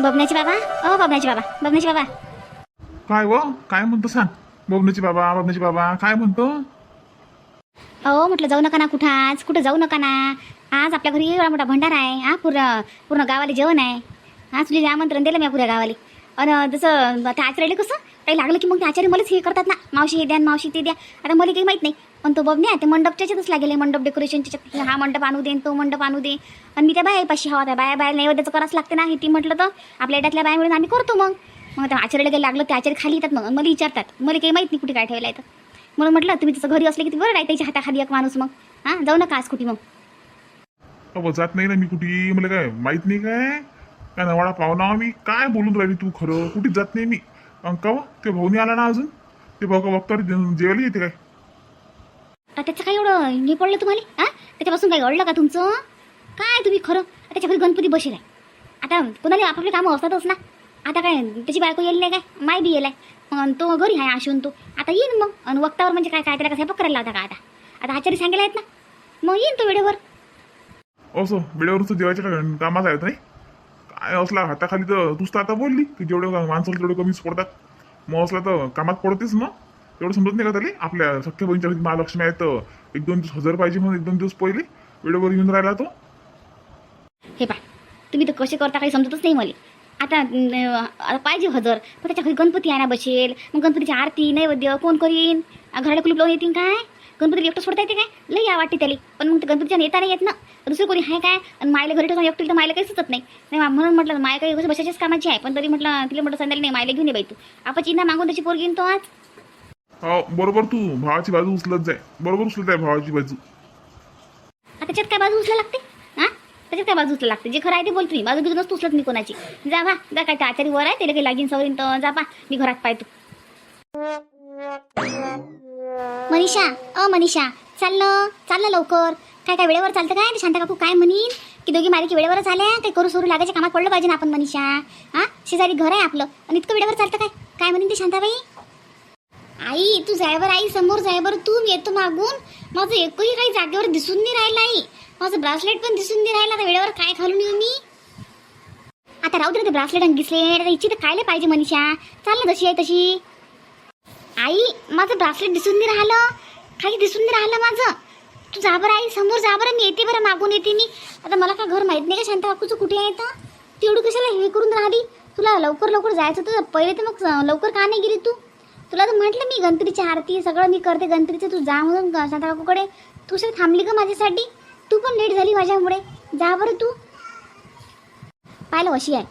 बबण्याचे बाबा? ओ बबण्याचे बाबा. बबण्याचे बाबा. काय व काय म्हणतो सांग? बबनीची बाबा बबनीची बाबा काय म्हणतो? अहो म्हटलं जाऊ नका ना कुठं आज? कुठं जाऊ नका ना? आज आपल्या घरी एवढा मोठा भंडारा आहे. हा पूर्ण पूर्ण गावाला जेवण आहे. हा तुला आमंत्रण दिलं मी पुऱ्या गावाला. आणि जसं ते आचार्याला कसं? काही लागलं की मग ते आचार्य मलाच हे करतात ना. मावशी हे द्या मावशी ते द्या. आता मला काही माहीत नाही. पण तो बबन्या ते मंडपच्याच लागेल मंडप डेकोरेशनच्या हा मंडप आणू दे आणि तो मंडप आणू दे. आणि मी त्या बायापाशी हवा त्या बाया बाया नैवेद्याचं करावंच लागते ना हे ती म्हटलं तर आपल्या एड्यातल्या बाया मिळून आम्ही करतो मग. मग त्या आचार्याला काही लागलं ते आचार्य खाली येतात मग. मला विचारतात मला काही माहीत नाही कुठे काय ठेवलं आहे तर. म्हणून म्हटलं तुम्ही तसं घरी असले की बरं आहे त्याच्या हाताखाली एक माणूस मग. हां जाऊ नका आज कुठे मग. अहो जात नाही ना मी कुठे. मला काय माहीत नाही काय? काय नवाडा पाहुणा मी काय बोलून राहिली तू खरं? कुठे जात नाही मी? अंका व ते भाऊनी आला ना अजून? ते भाऊ का बघतो जेवायला येते काय? त्याचं काय एवढं हे पडलं तुम्हाला? हां? त्याच्यापासून काही घडलं का तुमचं? काय तुम्ही खरं? त्याच्या घरी गणपती बसेल आहे. आता कोणाला आपापले कामं असतातच ना. आता काय त्याची बायको येईल नाही काय? माय बी येलाय. आहे तो घरी आहे आशून तो. आता येईन मग. आणि वक्तावर म्हणजे काय काय त्याला कसं पकडायला लावता का आता? आता आचार्य सांगेल आहेत ना. मग येईन तो वेळेवर. असो वेळेवर जेवायच्या का- कामात आहेत नाही? काय असला हाताखाली तर तूच तर आता बोलली. की जेवढे माणसाला तेवढे कमीच पडतात मग असला तर कामात पडतेच मग. एवढं समजत नाही का त्याला? आपल्या सख्या बहिणीच्या घरी महालक्ष्मी आहेत एक दोन दिवस हजर पाहिजे म्हणून एक दोन दिवस पहिले वेळेवर येऊन राहिला तो. हे पा तुम्ही तर कसे करता काही समजतच नाही मला. आता अं, पाहिजे हजर पण त्याच्या घरी गणपती आणा बसेल मग गणपतीची आरती नैवेद्य कोण करीन? घराला कुलूप लावून येतील काय? गणपती एकटं सोडता येते काय? लई या वाटते त्याला. पण मग ते गणपतीच्या नेता नाही येत ना. दुसरं कोणी आहे काय? आणि मायला घरी ठेवून एकटी तर मायला काही सुचत नाही. नाही मा- म्हणून म्हटलं माय काही कसं कामाची आहे पण तरी म्हटलं तिला म्हटलं सांगायला नाही मायला घेऊन ये बाई तू. आपण चिन्हा मागून त्याची पोर घेऊन तो आज. हो बरोबर तू. भावाची बाजू उचलत जाय. बरोबर उचलत आहे भावाची बाजू. आता त्याच्यात काय बाजू उचला लागते? हा? त्याच्यात काय बाजू उचला लागते? जे खरं आहे ते बोलतो मी. बाजू बिजूनच उचलत मी कोणाची. जा बा. जा काय त्या आचारी वर आहे त्याला काही लागीन सवरीन तर जा पा मी घरात पाहतो. मनीषा. अ मनीषा. चाललं चाललं लवकर. काय काय वेळेवर चालतं काय? ते शांता काकू काय म्हणीन? की दोघी मारी की वेळेवरच आल्या? काही करू सुरू लागायच्या कामात पडलं पाहिजे ना आपण मनीषा. हा? शेजारी घर आहे आपलं. आणि इतकं वेळेवर चालतं काय? काय म्हणीन ते शांताबाई? आई तू जायवर आई समोर जायवर तू येतो मागून. माझं एकही काही जागेवर दिसून नाही राहिलं आई. माझं ब्रासलेट पण दिसून नाही राहिलं. आता वेळेवर काय घालून येऊ मी? आता राहू दे ते ब्रासलेट आणि गिसलेट. आता इच्छित कायले पाहिजे मनीषा. चाल ना जशी आहे तशी. आई माझं ब्रासलेट दिसून नाही राहिलं. काही दिसून नाही राहिलं माझं. तू जा बरं आई समोर जा बरं. मी येते बरं मागून येते मी. आता मला का घर माहीत नाही का? शांता काकूचं कुठे आहे तर? तेवढं कशाला हे करून राहिली? तुला लवकर लवकर जायचं तर पहिले तर मग लवकर का नाही गेली तू? तुला तर म्हटलं मी गणपतीची आरती सगळं मी करते. गणपतीचं तू जा म्हणून ग- काकूकडे तू सर थांबली का माझ्यासाठी? तू पण लेट झाली माझ्यामुळे. जा बरं तू. पाहिलं अशी आहे.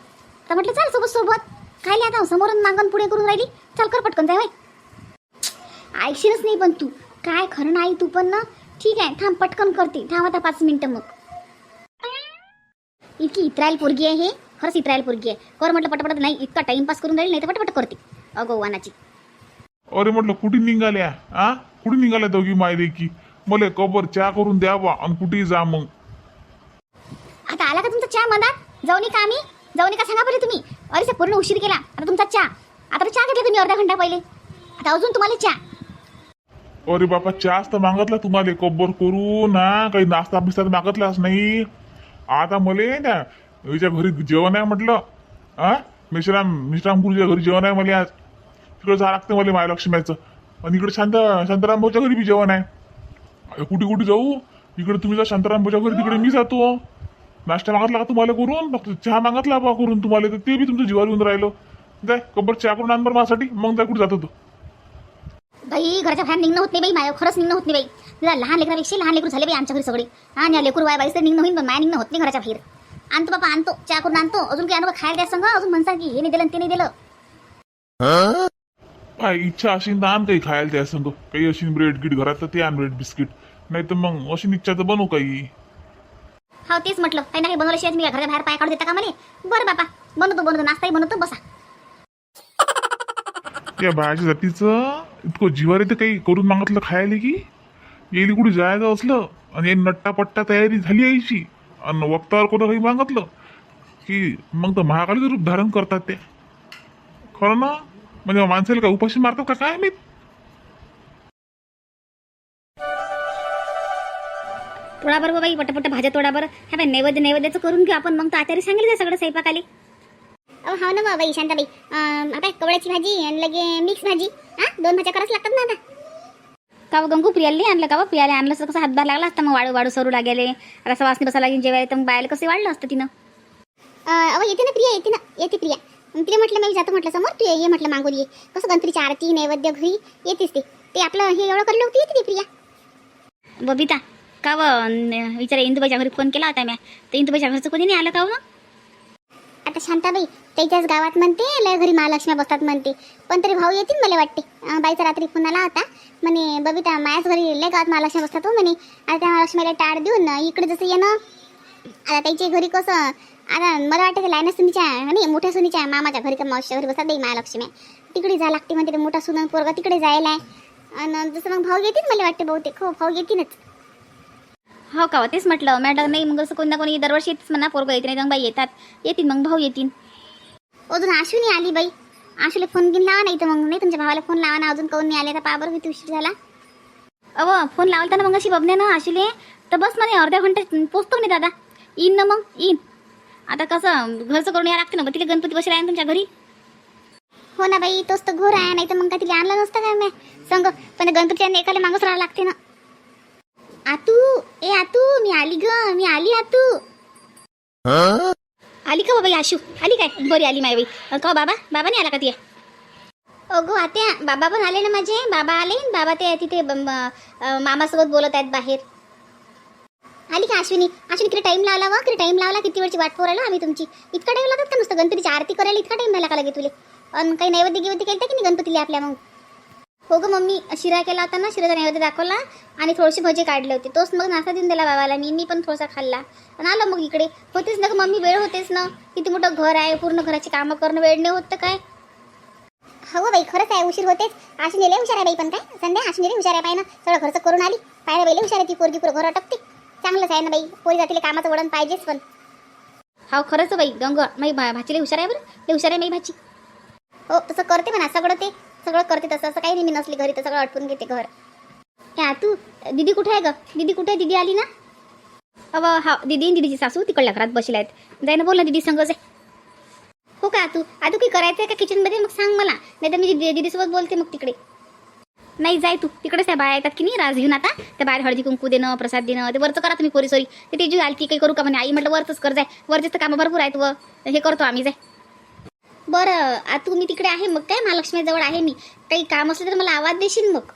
तर म्हटलं चाल सोबत सोबत. खायला आता समोरून मागून पुढे करून राहिली. चल कर पटकन जाय ऐकशीलच नाही पण तू. काय खरं नाही तू पण ना. ठीक आहे थांब पटकन करते. थांब आता पाच मिनटं मग. इतकी इत्रायल पोरगी आहे हे. खरंच इत्रायल पोरगी आहे. कर म्हटलं पटपट नाही इतका टाइमपास करून राहील नाही तर पटपट करते. अगो वानाची. अरे म्हटलं कुठे निघाल्या? आ? कुठे निघाल्या दोघी माय की मला कबर चहा करून द्यावा आणि कुठेही जा मग. आता आला का तुमचा चहा मधात जाऊन का आम्ही. जाऊन का सांगा बरं तुम्ही. अरे सर पूर्ण उशीर केला. आता तुमचा चहा. आता तर चहा घेतला तुम्ही अर्धा घंटा पहिले. आता अजून तुम्हाला चहा. अरे बापा चहाच तर मागतला तुम्हाला. कब्बर करू ना काही नाश्ता बिस्ता तर मागतलाच नाही. आता मले हिच्या घरी जेवण आहे म्हटलं. आ? मिश्राम मिश्राम गुरुच्या घरी जेवण आहे मला आज. तिकडे जा लागतं मला महालक्ष्म्याचं आणि इकडे शांत शांताराम भाऊच्या घरी बी जेवण आहे. कुठे कुठे जाऊ? इकडे तुम्ही जा शांताराम भाऊच्या घरी तिकडे मी जातो. नाश्ता मागतला का तुम्हाला करून? फक्त चहा मागतला बा करून तुम्हाला तर ते बी तुमचं जीवावर येऊन राहिलो. जाय कब्बर चहा करून आण बरं माझ्यासाठी मग जाय कुठे जातो तो. बाई घराच्या बाहेर निघणं होत नाही बाई माझ्या खरंच निघणं होत नाही बाई. तुला लहान लेकरापेक्षा लहान लेकरू झाले बाई आमच्या घरी सगळे. हा आणि लेकरू वाय बाईस निघणं होईल पण माया निघणं होत नाही घराच्या बाहेर. आणतो बाबा आणतो. चहा करून आणतो. अजून काही आणू खायला द्या संग. अजून म्हणसा की हे नाही दिलं आणि ते नाही दिलं. काय इच्छा अशी तर आण काही खायला त्या संग. काही अशी ब्रेड गिट घरात तर ते आण ब्रेड बिस्किट नाही तर मग अशी इच्छा तर बनवू काही. हो तेच म्हटलं. काही ना काही बनवल्याशिवाय तुम्ही घराच्या बाहेर पाय काढू देता का मला बरं बाबा बनवतो बनवतो. नाश्ताही बनवतो बसा. या बायाच्या जातीचं इतकं जिवार येतं काही करून मागितलं खायला की? येईल कुठे जायचं असलं आणि नट्टा पट्टा तयारी झाली यायची. आणि वक्तावर कोणा काही मागितलं की मग तर महाकालीचं रूप धारण करतात ते. खरं ना? म्हणजे माणसाला काय उपाशी मारतात का काय मी थोडा बरं बाई पटपट भाज्या तोडा बरं ह्या बाई नैवेद्य नैवेद्याचं करून घेऊ आपण. मग तर आचारी सांगेल का सगळं स्वयंपाकाले. अहो हो ना बाई शांताबाई. अं, आता कवड्याची भाजी आणि लगे मिक्स भाजी. हा दोन भाज्या करावच लागतात ना आता. का व गंगू प्रियाला नाही आणलं का व प्रियाला आणलं असतं कसं हातभार लागला असता मग वाळू वाळू सरू लागेले. आता सवासनी बसा लागेल जेवायला तर मग बायला कसं वाढलं असतं तिनं? अहो येते ना प्रिया येते ना. येते प्रिया. तिला म्हटलं मी जातो म्हटलं समोर तू ये ये म्हटलं मागून ये. कसं गणपतीची आरती नैवेद्य घरी येतेच ते. ते आपलं हे एवढं करलं होती येते ती प्रिया. बबिता का व न- विचारा इंदुबाईच्या घरी फोन केला होता म्या. तर इंदुबाईच्या घरचं कोणी नाही आलं का हो आता शांताबाई त्याच्याच गावात म्हणते लय घरी महालक्ष्मी बसतात म्हणते. पण तरी भाऊ येतील मला वाटते. बाईचा रात्री फोन आला होता. म्हणे बबिता माझ्याच घरी लय गावात महालक्ष्मी बसतात हो म्हणे. आता त्या महालक्ष्मीला टाळ देऊन इकडे जसं येणं आता त्याच्या घरी कसं आता मला वाटतं ते लायना सुनीच्या नाही मोठ्या सुनीच्या मामाच्या घरी का मावशीच्या घरी बसतात बाई महालक्ष्मी. तिकडे जा लागते म्हणते मोठा सुन पोरगा तिकडे जायला. आहे आणि जसं मग भाऊ येतील मला वाटते बहुतेक. हो भाऊ येतीलच. हो का तेच म्हटलं. मॅडम नाही मग असं कोणी ना कोणी दरवर्षी येतेच म्हणा पोरगं येते नाही बाई येतात. येतील मग भाऊ येतील. अजून आशू नाही आली बाई. आशूला फोन घेऊन लावा नाही तर मग. नाही तुमच्या भावाला फोन लावा ना. अजून काऊन नाही आले तर पाबर किती उशीर झाला. अव फोन लावता ना मग अशी बघणे ना आशूले. तर बस म्हणे अर्ध्या घंट्यात पोचतो म्हणे दादा. येईन ना मग येईन. आता कसं घरचं करून या लागते ना तिथे तिला गणपती बसला आहे तुमच्या घरी? हो ना बाई तोच तर घोर आहे नाही तर मग काय तिला आणलं नसतं काय मी? संग पण गणपतीच्या एकाला मागच राहावं लागते ना. आतू ए आतू मी आली ग मी आली आतू. आली का बाबा आशू आली काय? बरी आली माय बाई. का हो बाबा? बाबा नाही आला का ती अगो आत्या बाबा पण आले ना माझे. बाबा आले बाबा ते तिथे मामासोबत बोलत आहेत बाहेर. आली अश्विनी. अश्विनी किती टाइम लावला वा किती टाइम लावला? किती वेळची वाट पोरायला आम्ही तुमची? इतका टाइम लागत का नुसतं? गणपतीची आरती करायला इतका टाइम झाला का लगे तुले? अन काही नैवेद्य गिवेद्य केलं की नाही गणपतीला आपल्या मग? हो ग मम्मी शिरा केला होता ना शिराचा नैवेद्य दाखवला आणि थोडेसे भजे काढले होते. तोच मग नाश्ता देऊन दिला बाबाला. मी मी पण थोडासा खाल्ला. आणि आलो मग इकडे. होतेच ना ग मम्मी वेळ होतेच ना. किती मोठं घर आहे पूर्ण घराची कामं करणं वेळ नाही होत काय? हो बाई खरंच आहे उशीर होतेच. आशिनी नेले हुशार आहे बाई पण काय? संध्या आशिनी नेले हुशार आहे पाय ना. सगळं घरचं करून आली. पायला बाई हुशार आहे ती पोरगी पुरं घर अटकते चांगलंच आहे ना बाई. पोरी जातीला कामाचं वडण पाहिजेच पण. हो खरंच बाई. गंग माई भा भाची लय हुशार आहे बरं. लय हुशार आहे माई भाची हो तसं करते म्हणा. सगळं ते. सगळं करते तसं. असं काही नाही मी नसली घरी तर सगळं आटपून घेते घर. क्या तू? दीदी कुठे आहे ग? दीदी कुठे आहे? दीदी आली ना? अव हा दीदी दीदीची सासू तिकडल्या घरात बसल्या आहेत. जाय ना बोल ना दीदी संगच आहे हो का तू? आता काही करायचं आहे का किचनमध्ये मग सांग मला. नाही तर मी दीदी दीदीसोबत बोलते मग तिकडे. नाही जाय तू. तिकडेच त्या बाया येतात की नाही राज घेऊन आता. त्या बाहेर हळदी कुंकू देणं प्रसाद देणं ते वरचं करा तुम्ही पोरी सोरी ते तेजी आली काही करू का म्हणे? आई म्हटलं वरचंच कर जाय. वरचेच तर कामं भरपूर आहेत व. हे करतो आम्ही जाय. बरं आता तू मी तिकडे आहे मग काय? महालक्ष्मी जवळ आहे मी. काही काम असलं तर मला आवाज देशील मग?